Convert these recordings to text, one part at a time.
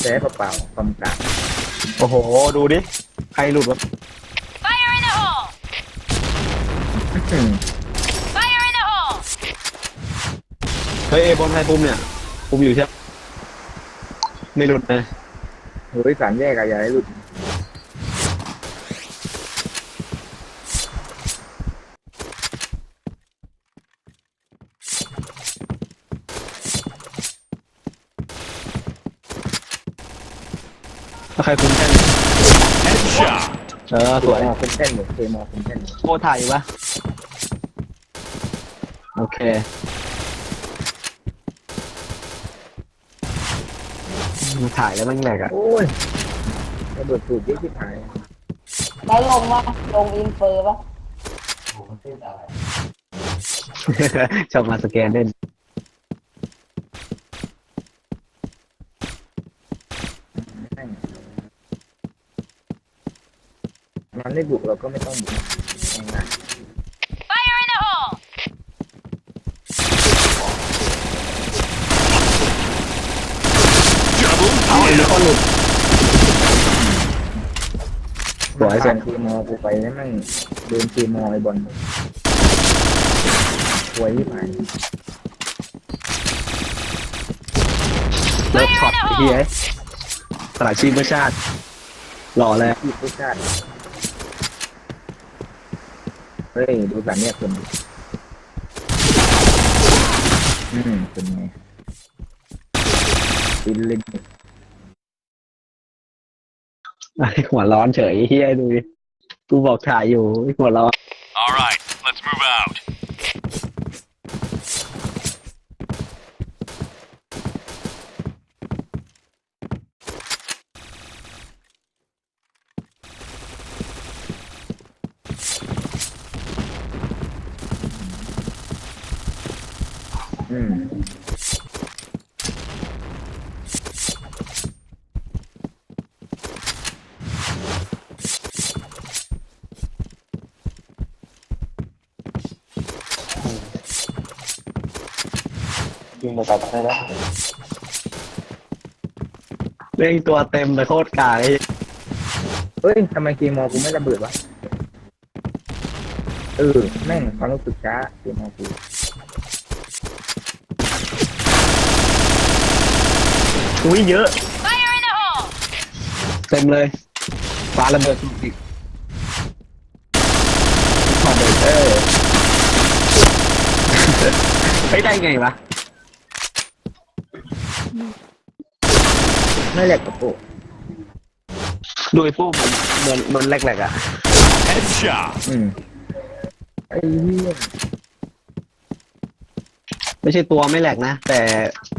แพ้เปล่าๆความกากโอ้โห ดูดิ ใครหลุดวะ Fire in the hole! อืม Fire in the hole! เฮ้ยเอบอลไทยปุ่มเนี่ยปุ่มอยู่ใช่ไหมไม่หลุดนะ เฮ้ยสามแยกอะอย่าให้หลุด ถ้าใครคุมแท่น Headshot. เออสวย มอคุมแท่นหมดเคมอคุมแท่นหมดโคถ่ายอยู่ปะโอเคมาถ่ายแล้วมันแหลกอะโอ้ยระเบิดสูบเยอะที่หายแล้วลงว่าลงอินเฟอร์ปะชอบมาสแกนเล่น มันไม่บุกเราก็ไม่ต้องบุกง่าย Fire in the hole! เอาไอ้นี่ก็หลุดๆสวยผ่านเคมอกูไปแล้วแม่งโดนเคมอไอบอลสวยที่หายเลิฟช็อตไอ้เฮียสลายชีพเพื่อชาติหล่อเลย ที่ผู้ชาติ เฮ้ย ดูสามแยคนดูอืมเป็นไงอินลินไอ้หัวร้อนเฉยเฮียดูดิกูบอกถ่ายอยู่ไอ้หัวร้อน All right, let's move out. อืมยิงมาตัดได้แล้วเล่นตัวเต็มไปโคตรกากไอ้เฮ้ยทำไมเกมมอกูไม่ระเบิดวะเออแม่งความรู้สึกช้าเกมมอกู อุ้ยเยอะ Fire in the hole! เต็มเลยฟ้าระเบิดอีกขอเบรกเออเฮ้ยได้ไงวะไม่แหลกกับโอ้โดยพวกมันมันมันแหลกๆอะ Headshot. อืมไอ้เหี้ยไม่ใช่ตัวไม่แหลกนะ แต่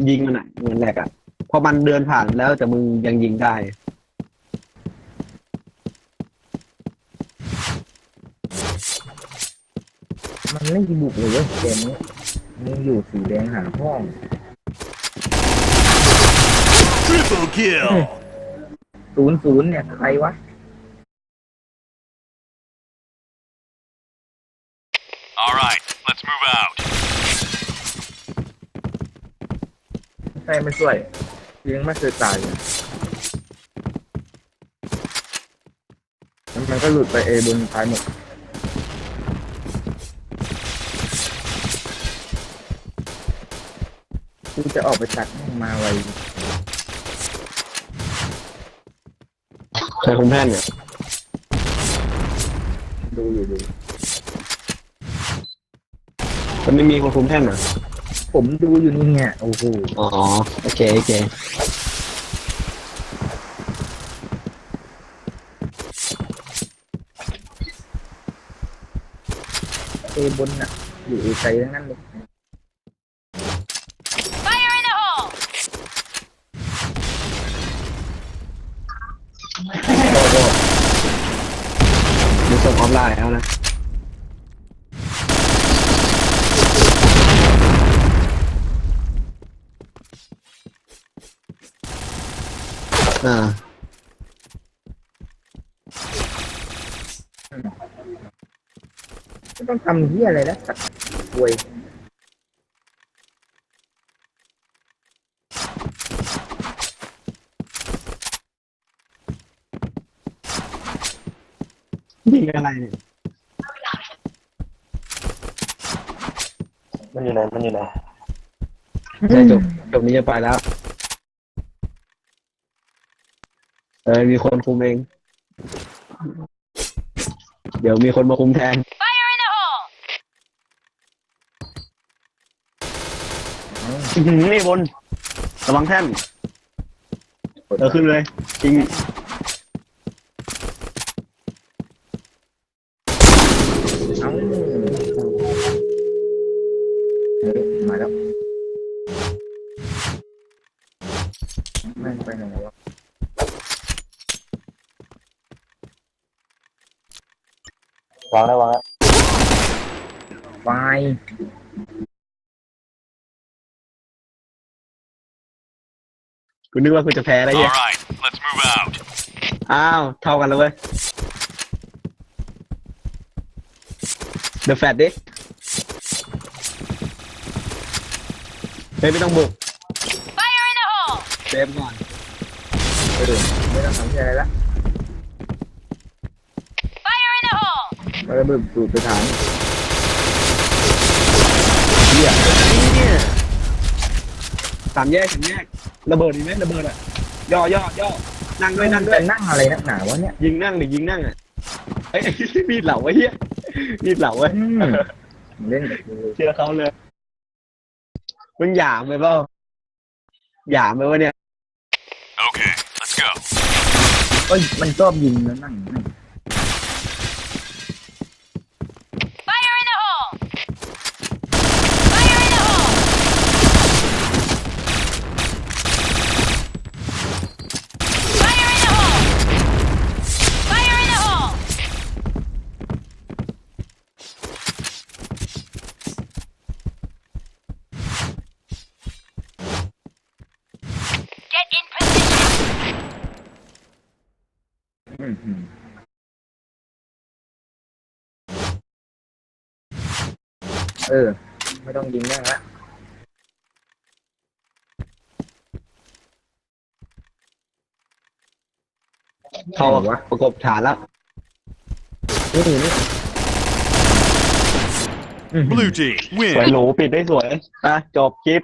ยิงมันอะมันแหลกอะเพราะมันเดินผ่านแล้วแต่มึงยังยิงได้ มันไม่บุกเลยเว้ยเกมนี้มึงอยู่สีแดงหาห้อง Triple kill. ศูนย์ศูนย์เนี่ยใครวะ All right, let's move out. ใครไม่ช่วย ยังไม่เคยตายเลยแล้วมันก็หลุดไปเอบนท้ายหมดกูจะออกไปตัดแม่งมาไวใครคุมแท่นเนี่ย ดูอยู่ดูมันไม่มีคนคุมแท่นเหรอ ผมดูอยู่นี่เนี่ยโอ้โหอ๋อโอเคโอเคเอบนน่ะ อยู่ไกลทั้งนั้นเลย Fire in the hole! โอ้โหดูส่งออฟไลน์แล้วนะ อ่ไม่ต้องทำเหี้ยอะไรแล้วสัตว์ป่วย ยิงอะไรเนี่ยมันอยู่ไหน มันอยู่ไหน ใช่จบจบนี้จะไปแล้ว เออมีคนคุมเอง เดี๋ยวมีคนมาคุมแทน Fire in the hole! อื้อหือนี่บนระวังแท่นเออขึ้นเลยจริง เอ้าเฮ้ยมาแล้วแม่งไปไหนวะ วางแล้ววางแล้วไฟกูนึกว่ากูจะแพ้แล้ว All เหี้ย right, let's move out. อ้าว เท่ากันแล้วเว้ย The Fat ดิ เฮ้ยไม่ต้องบุก Fire in the hole! เซฟก่อนเออไม่ต้องทำอะไรละ Fire in the hole! มาระเบิดสูตรสถานเหี้ยเนี่ยสามแยกสามแยกระเบิดอีกไหมระเบิดอะย่อย่อย่อนั่งด้วยนั่งด้วย จะนั่งอะไรนักหนาวะเนี่ย ยิงนั่งหรือยิงนั่งอะเอ้ยมีดเหล่าไว้เฮียมีดเหล่าไว้อืม เล่นกับกูเชื่อเขาเลยมึงหยามไปเปล่าหยามไปวะเนี่ย Okay, let's go. เอ้ยมันชอบยิงแล้วนั่งนั่ง Fire in the hole! Fire in the hole! Fire in the hole! Fire in the hole! Get in position! อืมอืมเออ ไม่ต้องยิงแม่งละ เขาประกบฐานแล้วนี่นี่อืม Blue team, สวย win. หรูปิดได้สวยอะจบคลิป